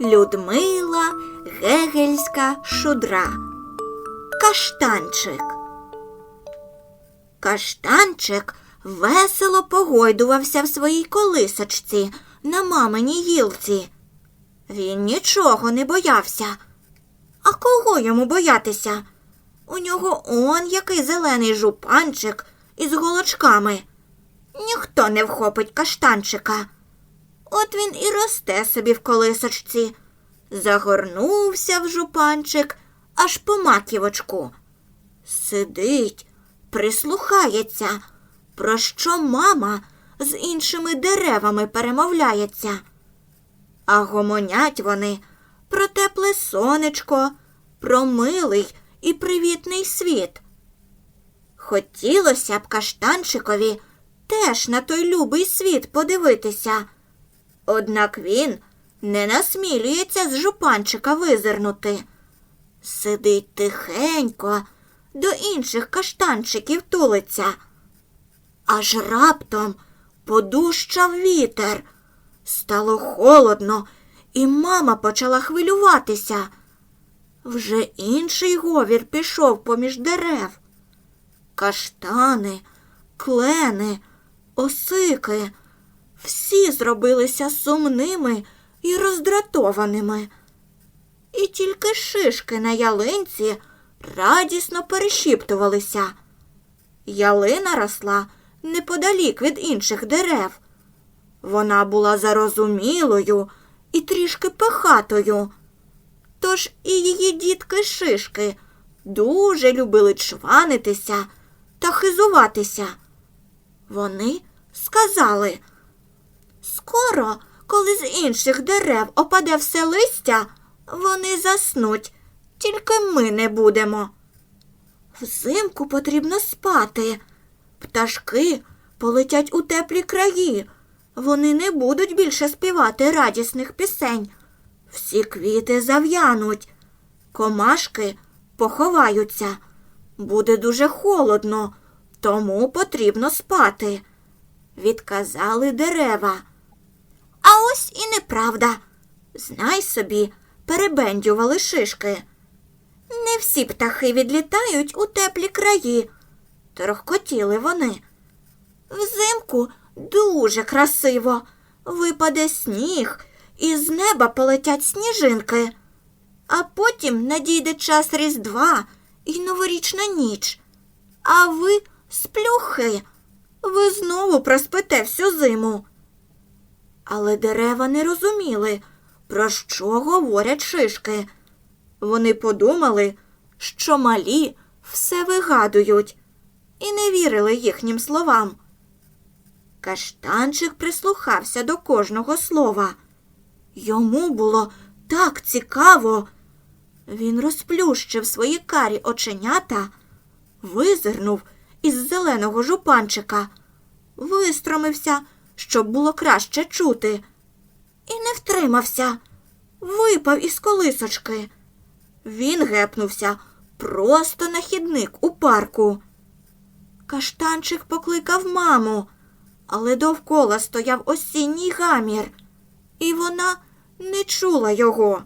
Людмила Гегельська шудра. Каштанчик. Каштанчик весело погойдувався в своїй колисочці на маминій гілці. Він нічого не боявся. А кого йому боятися? У нього он який зелений жупанчик із голочками. Ніхто не вхопить каштанчика. От він і росте собі в колисочці. Загорнувся в жупанчик аж по маківочку. Сидить, прислухається, про що мама з іншими деревами перемовляється. А гомонять вони про тепле сонечко, про милий і привітний світ. Хотілося б каштанчикові теж на той любий світ подивитися. Однак він не насмілюється з жупанчика визирнути. Сидить тихенько, до інших каштанчиків тулиться. Аж раптом подущав вітер. Стало холодно, і мама почала хвилюватися. Вже інший говір пішов поміж дерев. Каштани, клени, осики всі зробилися сумними і роздратованими. І тільки шишки на ялинці радісно перешіптувалися. Ялина росла неподалік від інших дерев. Вона була зарозумілою і трішки пихатою. Тож і її дітки шишки дуже любили чванитися та хизуватися. Вони сказали, скоро, коли з інших дерев опаде все листя, вони заснуть, тільки ми не будемо. Взимку потрібно спати. Пташки полетять у теплі краї. Вони не будуть більше співати радісних пісень. Всі квіти зав'януть, комашки поховаються. Буде дуже холодно, тому потрібно спати. Відказали дерева. А ось і неправда. Знай собі, перебендювали шишки. Не всі птахи відлітають у теплі краї. Торохкотіли вони. Взимку дуже красиво. Випаде сніг, і з неба полетять сніжинки. А потім надійде час Різдва і новорічна ніч. А ви сплюхи. Ви знову проспите всю зиму. Але дерева не розуміли, про що говорять шишки. Вони подумали, що малі все вигадують, і не вірили їхнім словам. Каштанчик прислухався до кожного слова. Йому було так цікаво. Він розплющив свої карі оченята, визирнув із зеленого жупанчика, вистромився, щоб було краще чути, і не втримався, випав із колисочки. Він гепнувся просто на хідник у парку. Каштанчик покликав маму, але довкола стояв осінній гамір, і вона не чула його.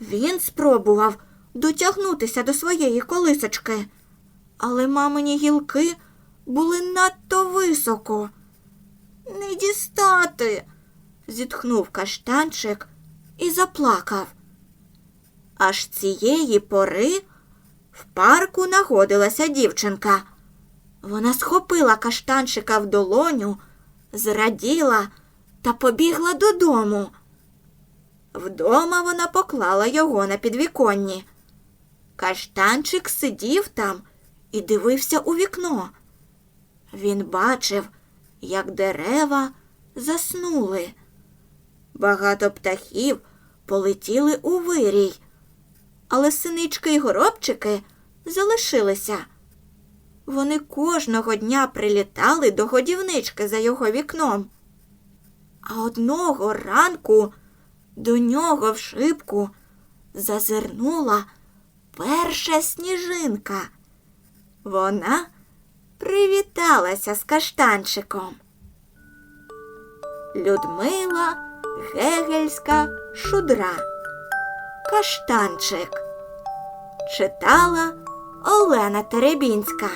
Він спробував дотягнутися до своєї колисочки, але мамині гілки були надто високо. Не дістати, зітхнув каштанчик і заплакав. Аж цієї пори в парку нагодилася дівчинка. Вона схопила каштанчика в долоню, зраділа та побігла додому. Вдома вона поклала його на підвіконні. Каштанчик сидів там і дивився у вікно. Він бачив, як дерева заснули. Багато птахів полетіли у вирій, але синички й горобчики залишилися. Вони кожного дня прилітали до годівнички за його вікном. А одного ранку до нього в шибку зазирнула перша сніжинка. Вона привіталася з каштанчиком. Людмила Гегельська шудра. Каштанчик. Читала Олена Теребінська.